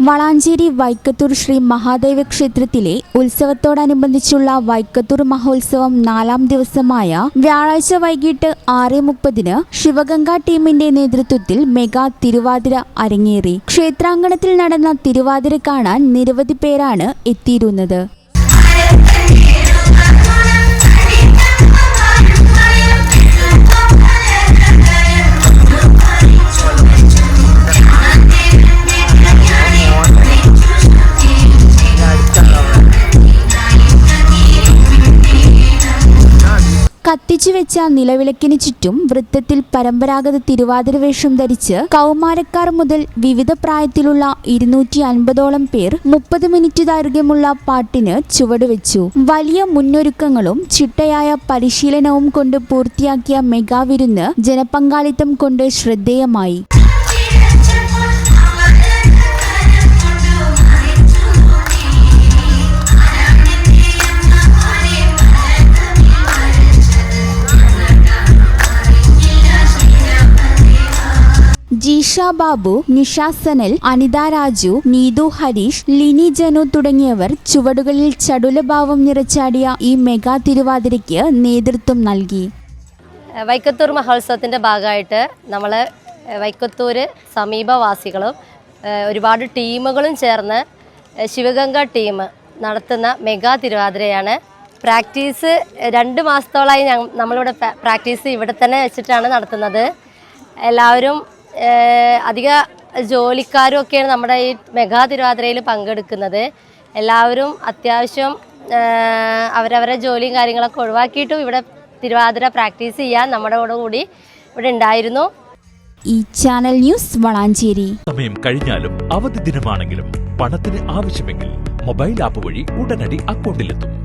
വളാഞ്ചേരി വൈക്കത്തൂർ ശ്രീ മഹാദേവ ക്ഷേത്രത്തിലെ ഉത്സവത്തോടനുബന്ധിച്ചുള്ള വൈക്കത്തൂർ മഹോത്സവം നാലാം ദിവസമായ വ്യാഴാഴ്ച വൈകിട്ട് ആറ് മുപ്പതിന് ശിവഗംഗ ടീമിന്റെ നേതൃത്വത്തിൽ മെഗാ തിരുവാതിര അരങ്ങേറി. ക്ഷേത്രാങ്കണത്തിൽ നടന്ന തിരുവാതിര കാണാൻ നിരവധി പേരാണ് എത്തിയിരുന്നത്. കത്തിച്ചു വെച്ച നിലവിളക്കിന് ചുറ്റും വൃത്തത്തിൽ പരമ്പരാഗത തിരുവാതിര വേഷം ധരിച്ച് കൗമാരക്കാർ മുതൽ വിവിധ പ്രായത്തിലുള്ള ഇരുന്നൂറ്റി അൻപതോളം പേർ മുപ്പത് മിനിറ്റ് ദൈർഘ്യമുള്ള പാട്ടിന് ചുവടുവെച്ചു വലിയ മുന്നൊരുക്കങ്ങളും ചിട്ടയായ പരിശീലനവും കൊണ്ട് പൂർത്തിയാക്കിയ മെഗാവിരുന്ന് ജനപങ്കാളിത്തം കൊണ്ട് ശ്രദ്ധേയമായി. ജീഷ ബാബു നിഷ സനൽ അനിത രാജു നീതു ഹരീഷ് ലിനി ജനു തുടങ്ങിയവർ ചുവടുകളിൽ ചടുലഭാവം നിറച്ചാടിയ ഈ മെഗാ തിരുവാതിരയ്ക്ക് നേതൃത്വം നൽകി. വൈക്കത്തൂർ മഹോത്സവത്തിന്റെ ഭാഗമായിട്ട് നമ്മൾ വൈക്കത്തൂർ സമീപവാസികളും ഒരുപാട് ടീമുകളും ചേർന്ന് ശിവഗംഗ ടീം നടത്തുന്ന മെഗാ തിരുവാതിരയാണ്. പ്രാക്ടീസ് രണ്ട് മാസത്തോളമായി ഞങ്ങൾ നമ്മളിവിടെ പ്രാക്ടീസ് ഇവിടെ തന്നെ വെച്ചിട്ടാണ് നടത്തുന്നത്. എല്ലാവരും അധിക ജോലിക്കാരും ഒക്കെയാണ് നമ്മുടെ ഈ മെഗാ തിരുവാതിരയിൽ പങ്കെടുക്കുന്നത്. എല്ലാവരും അത്യാവശ്യം അവരവരുടെ അവരവരെ ജോലിയും കാര്യങ്ങളൊക്കെ ഒഴിവാക്കിയിട്ടും ഇവിടെ തിരുവാതിര പ്രാക്ടീസ് ചെയ്യാൻ നമ്മുടെ കൂടെ കൂടി ഇവിടെ ഉണ്ടായിരുന്നു. ഈ ചാനൽ ന്യൂസ് വളാഞ്ചേരി. സമയം കഴിഞ്ഞാലും അവധി ദിനമാണെങ്കിലും പണത്തിന് ആവശ്യമെങ്കിൽ മൊബൈൽ ആപ്പ് വഴി ഉടനടി അക്കൗണ്ടിലെത്തും.